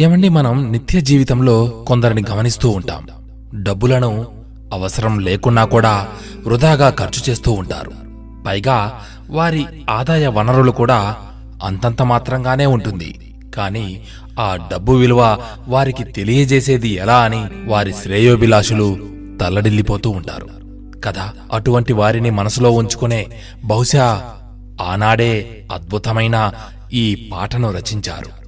ఏమండి మనం నిత్య జీవితంలో కొందరిని గమనిస్తూ ఉంటాం. డబ్బులను అవసరం లేకున్నా కూడా వృధాగా ఖర్చు చేస్తూ ఉంటారు. పైగా వారి ఆదాయ వనరులు కూడా అంతంత మాత్రంగానే ఉంటుంది. కానీ ఆ డబ్బు విలువ వారికి తెలియజేసేది ఎలా అని వారి శ్రేయోభిలాషులు తల్లడిల్లిపోతూ ఉంటారు. కదా అటువంటి వారిని మనసులో ఉంచుకునే బహుశా ఆనాడే అద్భుతమైన ఈ పాటను రచించారు.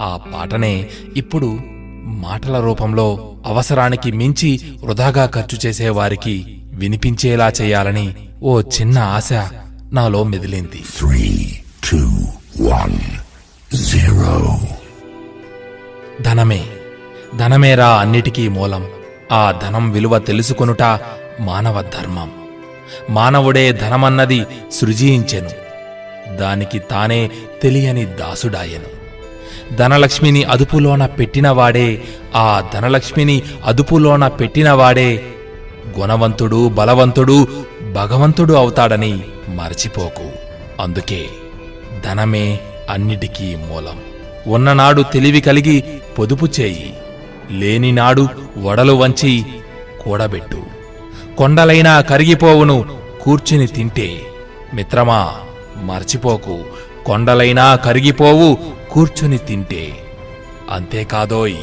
ఆ పాటనే ఇప్పుడు మాటల రూపంలో అవసరానికి మించి వృధాగా ఖర్చు చేసే వారికి వినిపించేలా చేయాలని ఓ చిన్న ఆశ నాలో మెదిలింది. ధనమే ధనమేరా అన్నిటికీ మూలం. ఆ ధనం విలువ తెలుసుకొనుట మానవ ధర్మం. మానవుడే ధనమన్నది సృజించెను. దానికి తానే తెలియని దాసుడాయెను. ధనలక్ష్మిని అదుపులోన పెట్టినవాడే ఆ ధనలక్ష్మిని అదుపులోన పెట్టినవాడే గుణవంతుడు బలవంతుడు భగవంతుడు అవుతాడని మరచిపోకు. అందుకే ధనమే అన్నిటికీ మూలం. ఉన్ననాడు తెలివి కలిగి పొదుపు చేయి. లేనినాడు వడలు వంచి కూడబెట్టు. కొండలైనా కరిగిపోవును కూర్చుని తింటే. మిత్రమా మర్చిపోకు. కొండలైనా కరిగిపోవు కూర్చుని తింటే అంతేకాదోయ్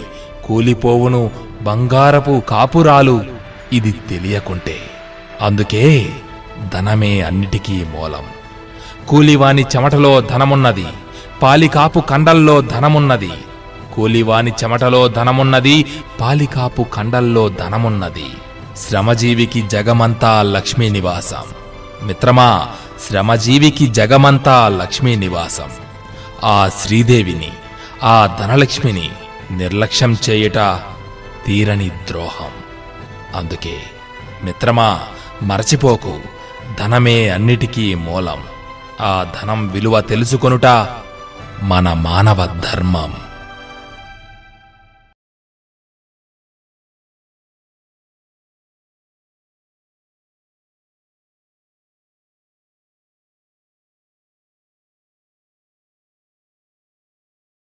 కూలిపోవును బంగారపు కాపురాలు ఇది తెలియకుంటే. అందుకే ధనమే అన్నిటికీ మూలం. కూలివాని చెమటలో ధనమున్నది పాలికాపు కండల్లో ధనమున్నది కూలివాని చెమటలో ధనమున్నది పాలికాపు కండల్లో ధనమున్నది. శ్రమజీవికి జగమంతా లక్ష్మీ నివాసం మిత్రమా శ్రమజీవికి జగమంతా లక్ష్మీ నివాసం ఆ శ్రీదేవిని ఆ ధనలక్ష్మిని నిర్లక్ష్యం చేయుట తీరని ద్రోహం. అందుకే మిత్రమా మరచిపోకు. ధనమే అన్నిటికీ మూలం. ఆ ధనం విలువ తెలుసుకొనుట మన మానవ ధర్మం.